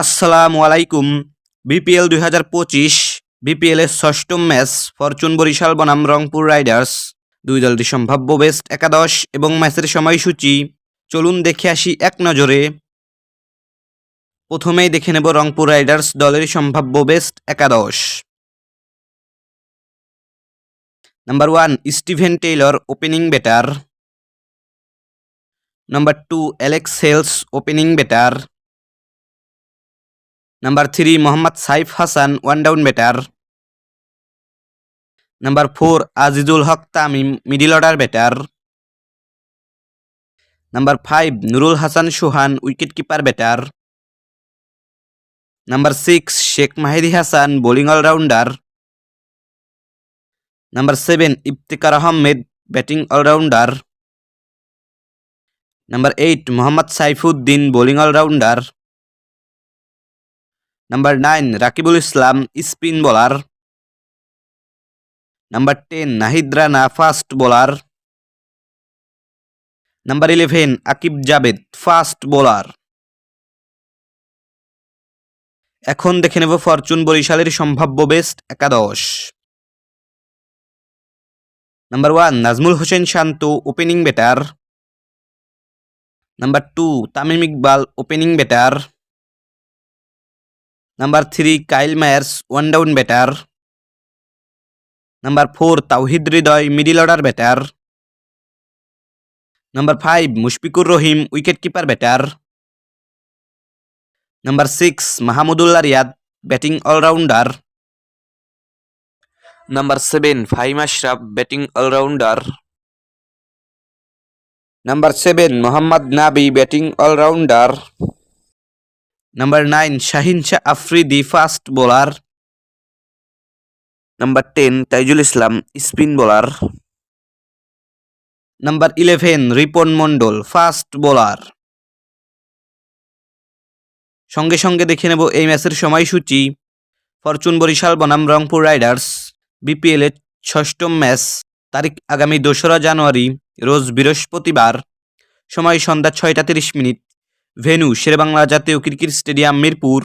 আসসালামু আলাইকুম। বিপিএল দুই হাজার পঁচিশ বিপিএল এর ষষ্ঠ ম্যাচ ফরচুন বরিশাল বনাম রংপুর রাইডার্স। দুই দলটি সম্ভাব্য বেস্ট একাদশ এবং ম্যাচের সময়সূচি। চলুন দেখে আসি এক নজরে। প্রথমেই দেখে নেব রংপুর রাইডার্স দলের সম্ভাব্য বেস্ট একাদশ। Number one, Steven Taylor, opening batter. Number two, Alex Hales opening batter. Number three Mohammad Saif Hasan one down batter number four Azizul Haque Tamim middle order batter number five Nurul Hasan Sohan wicket keeper batter number six Sheikh Mahedi Hasan bowling allrounder number seven Iftikhar Ahmed batting allrounder number eight Mohammad Saifuddin bowling allrounder number nine Rakibul Islam, spin bowler. Number ten Nahid Rana fast bowler. Number eleven Aqib Javed fast bowler. এখন দেখে নেব Fortune বরিশালের সম্ভাব্য best একাদশ। Number one Najmul Hossain Shanto opening batter number two Tamim Iqbal opening batter number three Kyle Mayers one down batter number four Towhid Hridoy middle order batter number five Mushfiqur Rahim wicket keeper batter number six Mahmudullah Riyad batting allrounder number seven Fahim Ashraf batting allrounder number seven Mohammad Nabi batting allrounder number nine Shaheen Shah Afridi fast bowler number ten Taijul Islam spin bowler number eleven Ripon Mondal fast bowler সঙ্গে সঙ্গে দেখে নেব এই ম্যাচের সময়সূচি। Fortune Barishal, বনাম Rangpur Riders. BPL এর ষষ্ঠ ম্যাচ, তারিখ আগামী দোসরা জানুয়ারি, রোজ বৃহস্পতিবার। সময় সন্ধ্যা ছয়টা তিরিশ মিনিট। ভেন্যু শেরেবাংলা জাতীয় ক্রিকেট স্টেডিয়াম মিরপুর।